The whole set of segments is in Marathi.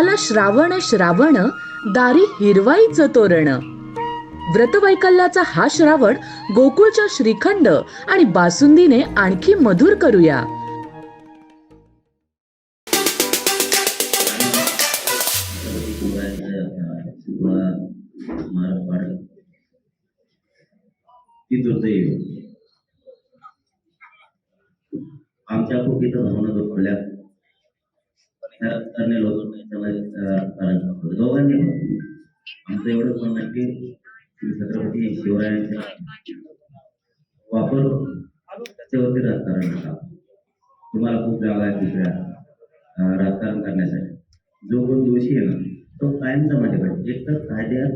आला श्रावण श्रावण दारी हिरवाईचं तोरण. व्रतवैकल्याचा हा श्रावण गोकुळच्या श्रीखंड आणि बासुंदीने आणखी मधुर करूया. ती दुर्दैव आमच्या कुठीचं भावना दुखवल्या पण ह्या राजकारण दाखवलं दोघांनी आमचं एवढंच म्हणणं आहे की छत्रपती शिवरायांचा वापर त्याच्यावरती राजकारण नका तुम्हाला खूप जागा आहे राजकारण करण्यासाठी. जो कोण दोषी आहे ना तो कायमचा मध्ये पाहिजे एक तर कायद्यात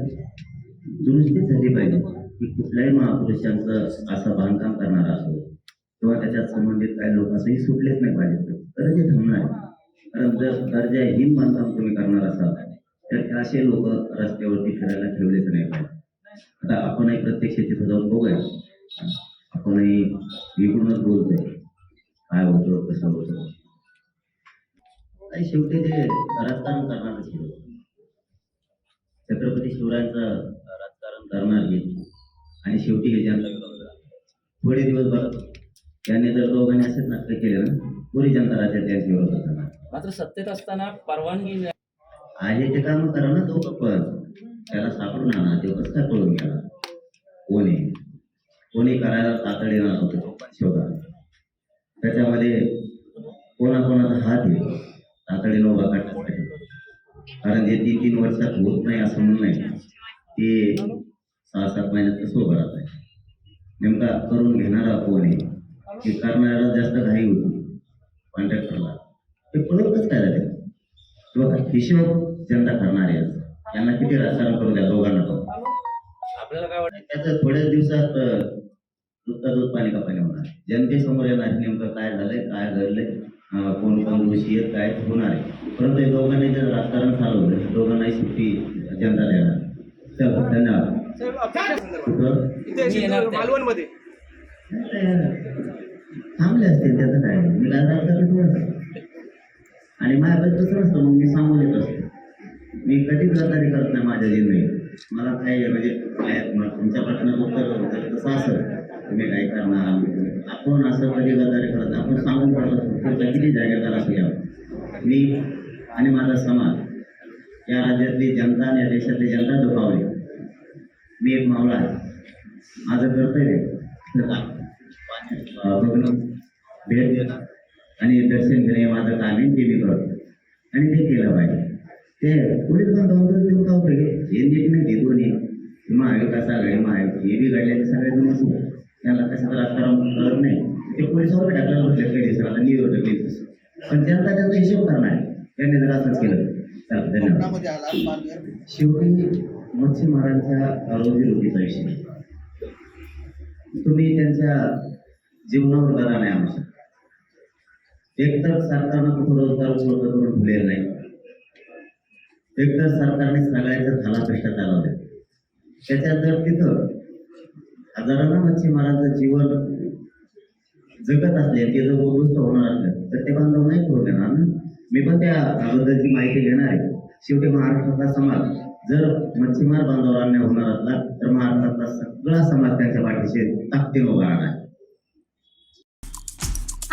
दुरुस्ती झाली पाहिजे की कुठल्याही महापुरुषांचं असं बांधकाम करणारा असो किंवा त्याच्यात संबंधित काही लोक असंही सुटलेच नाही पाहिजे. तर ते थांबणार आहे कारण जर दर्जाहीन बांधकाम तुम्ही करणार असाल तर असे लोक रस्त्यावरती फिरायला ठेवलेच नाही पाहिजे. आता आपणही प्रत्यक्ष तिथं जाऊन बघूया. आपणही इकडूनच बोलतोय. काय होतं कसं होतं. आणि शेवटी ते राजकारण करणारच छत्रपती शिवरायांचं राजकारण करणार हे. आणि शेवटी हे जनता थोडे दिवस बघ त्याने जर दोघांनी असेच नाटक केले ना पुरी जनता राज्यात त्यांच्या विरोधात जाणार. मात्र सत्तेत असताना परवानगी आहे ते काम करा ना तो पण. त्याला सापडून आणा ते कसं काय पळून गेला. कोणी? कोणी करायला तातडी येणार होतं शोधा. त्याच्यामध्ये कोणाकोणाचा हात आहे? तातडीनं उभा काढण्यासाठी कारण जे तीन तीन वर्षात होत नाही असं म्हणून नाही ते सहा सात महिन्यात कसं उभं राहत आहे नेमका करून घेणारा कोण आहे? ते करणाऱ्याला जास्त घाई होती कॉन्ट्रॅक्टरला ते पळतच काय झालं किंवा हिशोब जनता करणार आहे. त्यांना किती राजकारण करू द्या दोघांना पण. आपल्याला काय वाटतं? त्याचं थोड्याच दिवसात अं, दूधचा दूध पाणी का पाणी होणार. जनतेसमोर येणार नेमकं काय झालंय काय घडलंय कोण कोण दोषी आहेत काय होणार आहे. परंतु या दोघांनी जर राजकारण चालवलं दोघांनाही सुट्टी जनता देणार. चल धन्यवाद. मालवणमध्ये. थांबले असतील त्याचं काय? मी काय आणि माझ्याकडे तसं नसतं मग मी सांगून येत असतो. मी कधीच गद्दारी करत नाही माझ्या जिंदगीत मला काय म्हणजे काय मग तुमच्या प्रश्नाचं उत्तर तसं असं तुम्ही काय करणार? आपण असं कधी गद्दारी करत नाही. आपण सांगून पडत असतो पुढचा किती जागेदार असू मी आणि माझा समाज या राज्यातली जनता आणि या देशातली जनता दुखावली. मी एक मावळा आहे. माझं कर्तव्य तर बघणं भेट देणार आणि दर्शन घेणे माझं काम आहे ते मी करतो आणि ते केलं पाहिजे. ते पुढे पण दोन दोन देऊन का उपयोग? हे नीट नाही दोन्ही. महाविकास आघाडी महायुती हे बी घडले ते सगळे दोन असू. त्यांना कशाचं राजकारण कळत नाही. ते पोलिसावर टाकलं म्हटलं काही दिवसाला आता न्यूज टाकली पण जनता त्यांचा हिशोब करणार त्यांनी जर असंच केलं तर. धन्यवाद. शेवटी मच्छीमारांच्या रोजीरोटीचा विषय तुम्ही त्यांच्या जीवनावर गदा नाही शकत एकतर सरकारनं कुठं रोजगार उपलब्ध करून ठेवलेला नाही. एकतर सरकारने सगळ्यांचा थाला प्रश्न चालवले त्याच्यात जर तिथं हजारांना मच्छीमारांचं जीवन जगत असले ते जर उद्ध्वस्त होणार असलं तर ते बांधव नाही करू देणार ना. मी पण त्या बद्दलची माहिती घेणार आहे. शेवटी महाराष्ट्रातला समाज जर मच्छीमार बांधवावर होणार असला तर महाराष्ट्रातला सगळा समाज त्यांच्या पाठीशी ताकदीनं उभा राहणार आहे.